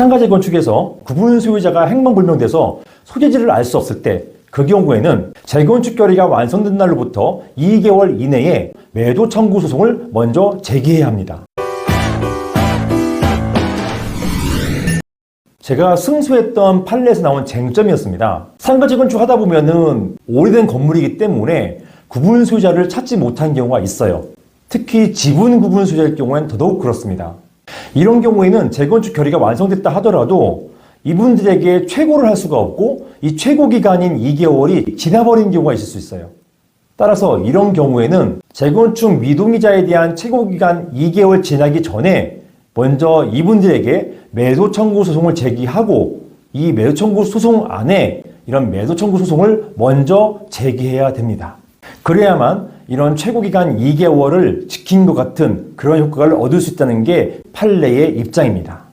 상가재 건축에서 구분 소유자가 행방불명돼서 소재지를 알 수 없을 때 그 경우에는 재건축 결의가 완성된 날로부터 2개월 이내에 매도 청구 소송을 먼저 제기해야 합니다. 제가 승소했던 판례에서 나온 쟁점이었습니다. 상가지 건축 하다 보면은 오래된 건물이기 때문에 구분 소유자를 찾지 못한 경우가 있어요. 특히 지분 구분 소유자일 경우엔 더더욱 그렇습니다. 이런 경우에는 재건축 결의가 완성됐다 하더라도 이분들에게 최고를 할 수가 없고 이 최고 기간인 2개월이 지나버린 경우가 있을 수 있어요. 따라서 이런 경우에는 재건축 미동의자에 대한 최고 기간 2개월 지나기 전에 먼저 이분들에게 매도 청구 소송을 제기하고 이 매도 청구 소송 안에 이런 매도 청구 소송을 먼저 제기해야 됩니다. 그래야만 이런 최고 기간 2개월을 지킨 것 같은 그런 효과를 얻을 수 있다는 게 판례의 입장입니다.